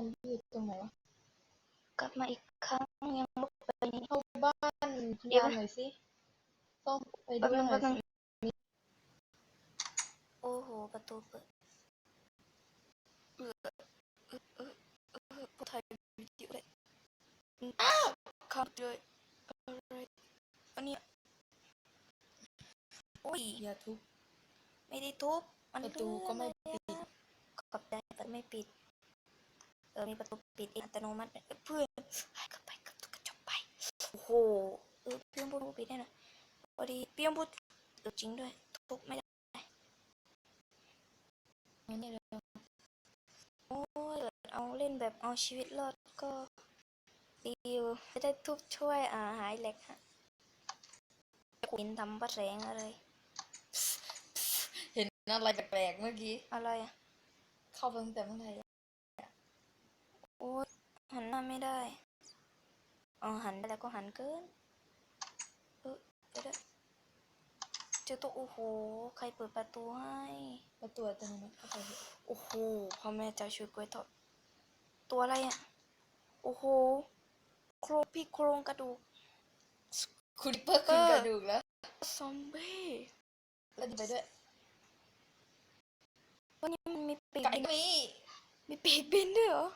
อมบี้อยู่ตรงไหนวะกลับมาอีกครั้งยังบุกไปนี่ เข้าบ้านคุณเดี๋ยวยามหน่อยสิต้องไปแป๊บด้วยนึงหน่แป๊อบยนึงสิโอ้โห ประตูเปิดเออเออเออเออเออผู้ไทยวิดีโอเลยอ้าวขับเลยอะไรอันเนี้ยโอ้ยอย่าทุบ ไม่ได้ทุบ มันประตูก็ไม่ปิด ขอบใจแต่ไม่ปิด เออมีประตูปิดเองอัตโนมัติเพื่อนให้เข้าไปกับตุกกระจกไปโอ้โหเออเพียงพูดปิดได้หน่อยพอดีเพียงพูดเออจริงด้วยทุบไม่ได้ไม่ได้เลยโอ้ยเอาเล่นแบบเอาชีวิตรอดก็ดีอยู่จะได้ทุบช่วยอ่าหายเหล็กฮะกินทำปะแสงอะไร เห็นอะไรแปลกๆเมื่อกี้ อะไรอะ เข้าไปตั้งแต่เมื่อไหร่อะ โอ้ยหันหน้าไม่ได้อ๋อหันได้แล้วก็หันเกินเออเดี๋ยวเดี๋ยวเจอตัวโอ้โห ใครเปิดประตูให้ ประตูอัตโนมัติเข้าไปเถอะโอ้โหพ่อแม่เจะช่วยกล้วยทอดตัวอะไรอะ โอ้โห โครงพี่โครงกระดูก คุณเพิ่งขึ้นกระดูกแล้ว ซอมบี้แล้วไปด้วยวันนี้มันมีปีกไก่บินมีมีปีกบินด้วยเหรอ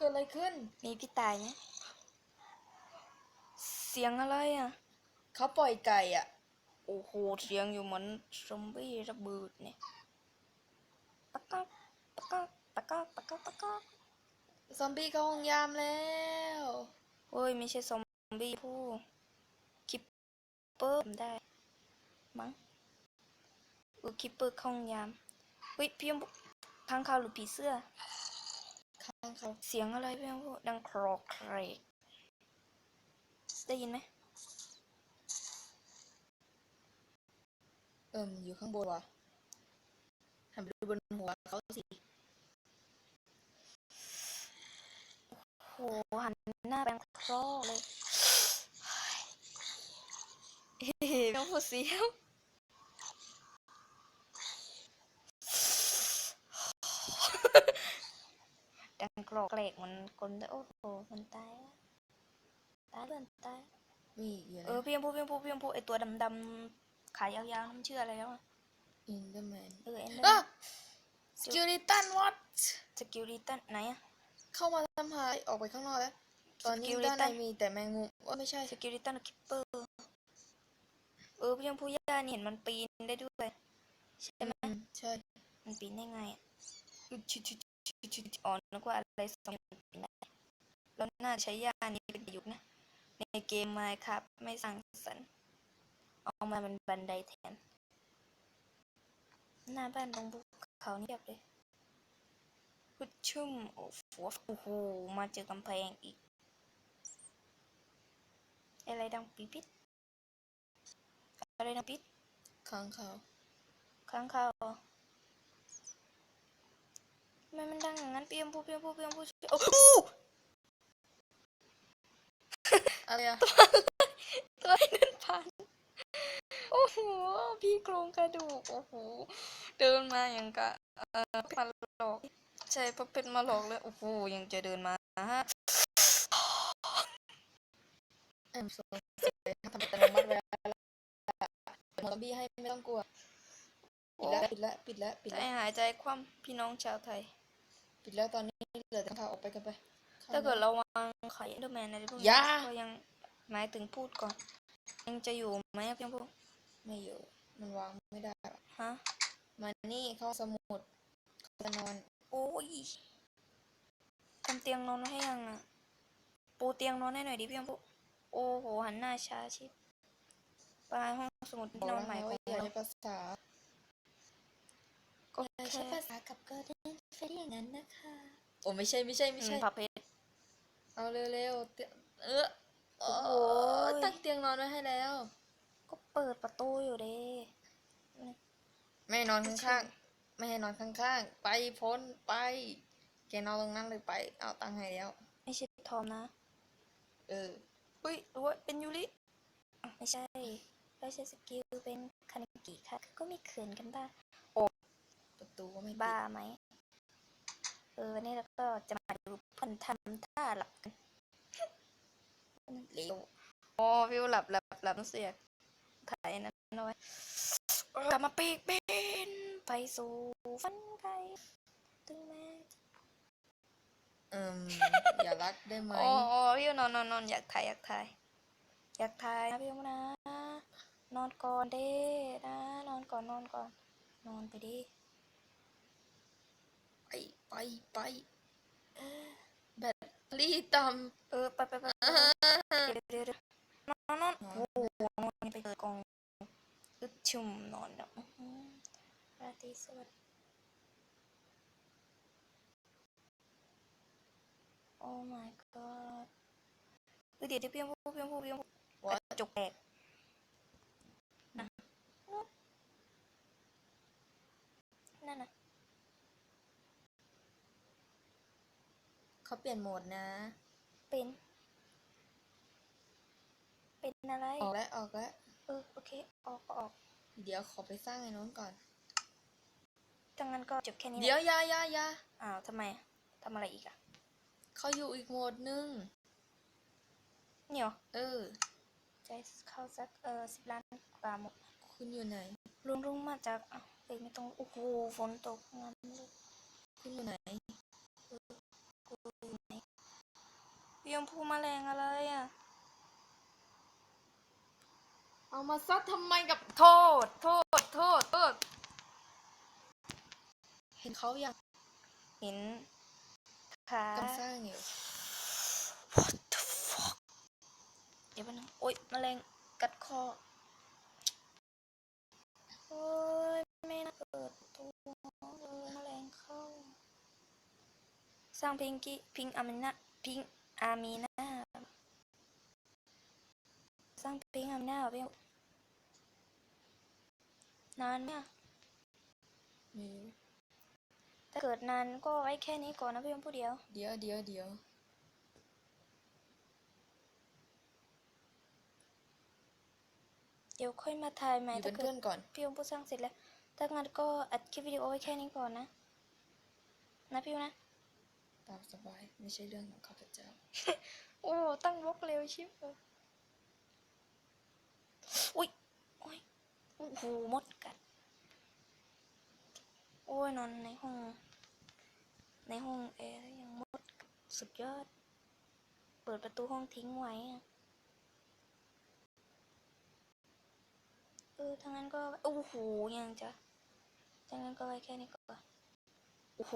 เกิดอะไรขึ้น มีพี่ตายไหมเสียงอะไรอะ เขาปล่อยไก่อะ โอ้โห เสียงอยู่เหมือนซอมบี้ระเบิดเนี่ย ตะกักตะกักตะกักตะกักตะกักซอมบี้เข้าห้องยามแล้ว เฮ้ย ไม่ใช่ซอมบี้ผู้คิปเปอร์ได้ มั้งเออคิปเปอร์เข้าห้องยาม เฮ้ยพี่ยมทางข่าวหรือผีเสื้อ ข้างเขาเสียงอะไรพี่ยมพูดังครอกเครกได้ยินไหมเอิ่มอยู่ข้างบนว่ะหันไปดูบนหัวเขาสิโหหันหน้าแบงครอกเลยเฮ้ยไม่ต้องพูดเสียงดังก รอกเกรกมันคนได้โอ้โหมันตายแล้วตายเลื่อนตายมีอีกอยู่เออนะพี่ยมพูพี่ยมพูพี่ยมพูไอตัวดำๆขายยาวๆนั่นมันชื่ออะไรแล้วอะอินเดอร์แมนเออเอ็นเดออะร์สกิลิตันวอตสกิลลิตันไหนอะเข้ามาทำหายออกไปข้างนอกแล้ว ตอนนี้ Skeleton ด้านในมีแต่แมงมุมว่าไม่ใช่สกิลลิตันคิปเปอร์เออพี่ยมพูย่านี่เห็นมันปีนได้ด้วยใช่ไหมอืมใช่มันปีนได้ไงอะอึด ชิดชิดชิดชิดอ๋อนึกว่าอะไรสองนได้แล้วน่าใช้ย่านี้เป็นประโยุกต์นะ ในเกมมาครับ ไม่สร้างสรรค์เอามาเป็นบันไดแทน หน้าบ้านตรงภูเขาเนียบเลยพุดชุ่มโอ้โหโอ้โหมาเจอกำแพงอีก อะไรดังปีปิดอะไรดังปิดค้างเขาค้างเหร อทำไมมันดังอย่างนั้นเปียมพูเปียมพูเปียมพูโอ้โหอะไรอะตัวไอ้นั่นพันโอ้โหพี่โครงกระดูกโอ้โหเดินมาอย่างกะเอ่อมาหลอกใช่พระเป็นมาหลอกเลยโอ้โหยังจะเดินมาฮะแอมโซทำอัตโนมัติไว้แล้วเปิดซอมบี้ให้ไม่ต้องกลัวปิดแล้วปิดแล้วปิดแล้วปิดใจแล้วหายใจคว่ำพี่น้องชาวไทย ปิดแล้วตอนนี้เหลือแต่ข่าวออกไปกันไปถ้าเกิดเราวางไข่เอเดอร์แมนอะไรพวกอนี้ย่าก็ยังหมายถึงพูดก่อน ยังจะอยู่ไหมพี่พูดไม่อยู่มันวางไม่ได้หรอกฮะมานี่เข้าสมุดเขาจะนอน โอ้ยทำเตียงนอนไว้ให้ยังอะปูเตียงนอนให้หน่อยดิพี่ยมพูโอ้โหหันหน้าช้าชิบไปห้องสมุดบอกนอแล้นวใหม่ไงขอว่างอย่าเราใช้ภาษา ก็อย่าแค่ใช้ภาษากับเกิร์ลเฟรอย่างนั้นนะคะ โอ้ไม่ใช่ไม่ใช่ไม่อืใช่มพับเพชร เอาเร็วๆเตียเออโอ้โห ตั้งเตียงนอนไว้ให้แล้ว ก็เปิดประตูอยู่เด้ไม่ให้นอนข้างๆ ไม่ให้นอนข้างๆ ไปพ้นไป แกนอนตรงนั้นเลยไป เอาตังค์ให้แล้ว ไม่ใช่ทอมนะเออเฮ้ยหรือว่าเป็นยูริ อะไม่ใช่เราใช้สกิลเป็นคานิกิค่ะ ก็มีเขินกันบ้าง ประตูก็ไม่ปิดบ้าไหมออวันนี้เราก็จะมาดูเพันทำท่าหลับกันเร็วอ๋อวิวหลับหลับหลับเสียถ่ายนั้นเอาไว้กลับมาปีกเป็นไปสู่ฝันไกลถึงแม้เอิมอย่ารักได้ไหมอ๋ออ๋อวิวนอนนอนนอนอยากถ่ายอยากถ่าย อยากถ่ายนะวิวนะ นอนก่อนเด้นะ นอนก่อนนอนก่อน นอนไปดิ ไปไปไปแบตเตอรี่ต่เออไปไปไปไปเดี๋ยวเดี๋ยวเดี๋ยวนอนนอนโอ้โหนอนไปเกิดกองอึดชุ่มนอนแล้วอื้อหือราตรีสวัสดิ์โอ้ my god เออเดี๋ยวเดี๋ยวเพียงพูเพียงพูเพียงพูำว่ากระจกแตกนะนั่นน่ะ เขาเปลี่ยนโหมดนะ เป็น เป็นอะไร ออกแล้วออกแล้วเออโอเค ออกก็ออก เดี๋ยวขอไปสร้างไอ้นู้นก่อนถ้างั้นก็จบแค่นี้แหละเดี๋ยวอยาอยาอยาอ้าวทำไมอะทำอะไรอีกอะเขาอยู่อีกโหมดนึงเนี่ยเหรอเออ ใจเข้าสักเออสิบล้านกว่าหมดคุณอยู่ไหน ลุงลุงมาจากอ้าวเอ้ยไม่ต้องโอ้โหฝนตกงั้นเลยคุณอยู่ไหน กูอยู่ไหนพี่ ยมพูแมลงอะไรอะเอามาซัดทำไมกับโทษ โทษ โทษ โทษ เห็นเขายังเห็นขากำลังสร้างอยู่ What the fuck เดี๋ยวแป๊บนึงโอ๊ยแมลงกัดคอโอ๊ยไม่น่าเปิดตัวเลยแมลงเข้า สร้างพิงกี้พิงอามินาพิง อามีนาสร้างพิงอามีนาเหรอพี่นานไหมอะไม่รู้ถ้าเกิดนานก็ไว้แค่นี้ก่อนนะพี่ผู้เดียว เดี๋ยวเดี๋ยวเดี๋ยวเดี๋ยวค่อยมาถ่ายใหอม่ยู่ถ้าเป็นเกิเพื่ดอนก่อนพี่ยมพูดสร้างเสร็จแล้ว ถ้างั้นก็อัดคลิปวิดีโอไว้แค่นี้ก่อนนะ นะพี่นะ ตามสบาย ไม่ใช่เรื่องของข้าพเจ้า โอ้ ตั้งบล็อกเร็วชิบเลยอุ้ยโอ้ยโอ้โหมดกัด โอ้ยนอนในห้อง ในห้องแอร์ยังมดสุดยอด เปิดประตูห้องทิ้งไว้อะเออทางนั้นก็ โอ้โห ยังจะทางนั้นก็ไว้แค่นี้ก่อนโอ้โห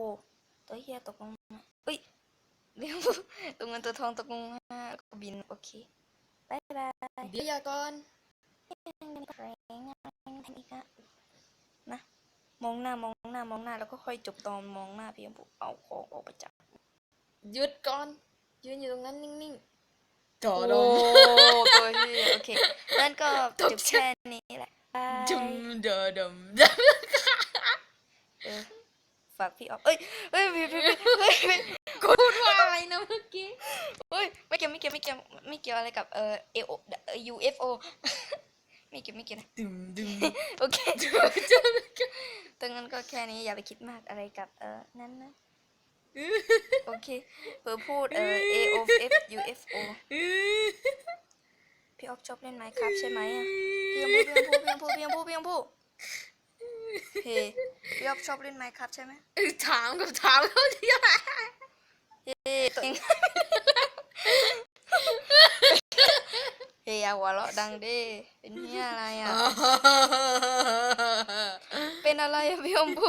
ตัวเฮียตกลงมาเอ้ยเดี๋ยวตัวเงินตัวทองตกลงมาแล้วก็บินโอเคบายบายเดี๋ยวอย่าก่อนแรงงานอีกอะนะมองหน้ามองหน้ามองหน้าแล้วก็ค่อยจบตอนมองหน้าพี่ยมพูเอาของออกไปจากหยุดก่อนยืนอยู่ตรงนั้นนิ่งๆจอโอ้ดงตัวที่โอเคงั้นก็ตจกบใจแค่นี้แหละบายจุมเดอดมเออฝากพี่ออฟเอ้ยเอ้ยพี่พี่พี่เฮ้ยเฮ้ยกูพูดว่าอะไรนะเมื่อกี้เฮ้ยไม่เกี่ยวไม่เกี่ยวไม่เกี่ยวไม่เกี่ยวอะไรกับเอ่อเอโอ UFO ไม่เกี่ยวไม่เกี่ยวนะดึมดึมโอเคจุมจุมดังนั้นก็แค่นี้อย่าไปคิดมากอะไรกับเออนั้นนะโอเคเพื่อพูดเออ A O F U F O พี่ออฟชอบเล่นไหมครับใช่ไหมอะพี่ยังพูดพี่ยังพูดพี่ยังพูดพี่ยังพูด เฮ้พี่ออฟชอบเล่นไหมครับใช่ไหมถามกับถามเขาที่ไหนเฮ้ตัวเองเฮ้ยอย่าหัวเราะดังดิเป็นเฮียอะไรอะ เป็นอะไรอะพี่อมพู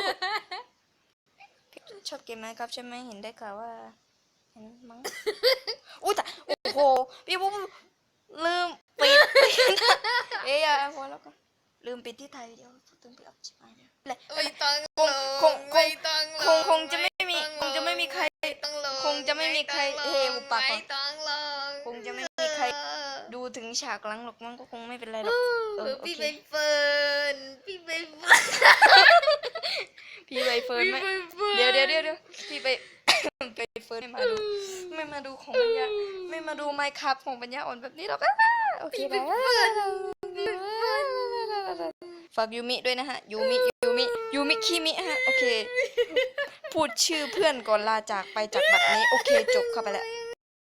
พี่ชอบเกมไหมครับใช่ไหมเห็นได้ข่าวว่า เห็นมั้งอุ้ยแต่โอ้โหพี่พูลืมปิดเอ้ยอย่าพอแล้วกันลืมปิดที่ไทยเดี๋ยว พูดถึงพี่อัพชิบหายเลยแหละไม่ต้องคงคงไม่ต้องคงคงจะไม่มีคงจะไม่มีใครต้องลงคงจะไม่มีใครเฮ้ยหุบปากก่อนไม่ต้องลงคงจะไม่มีใครดูถึงฉากหลังหรอกมันก็คงไม่เป็นไรหรอกเออโอเคพี่ใบเฟิร์นพี่ใบเฟิร์นพี่ใบเฟิร์นพี่ไหมใบเฟิร์นเดี๋ยวเดี๋ยวเดี๋ยวเดี๋ยวพี่ไปไปเฟิร์นไม่มาดูไม่มาดูของปัญญาไม่มาดูไมค์ครับของปัญญาอ่อนแบบนี้หรอกอะโอเคไป ฝากยูมิด้วยนะฮะยูมิยูมิยูมิคิมิฮะโอเค พูดชื่อเพื่อนก่อนลาจากไปจากบัดนี้ โอเคจบเข้าไปแล้ว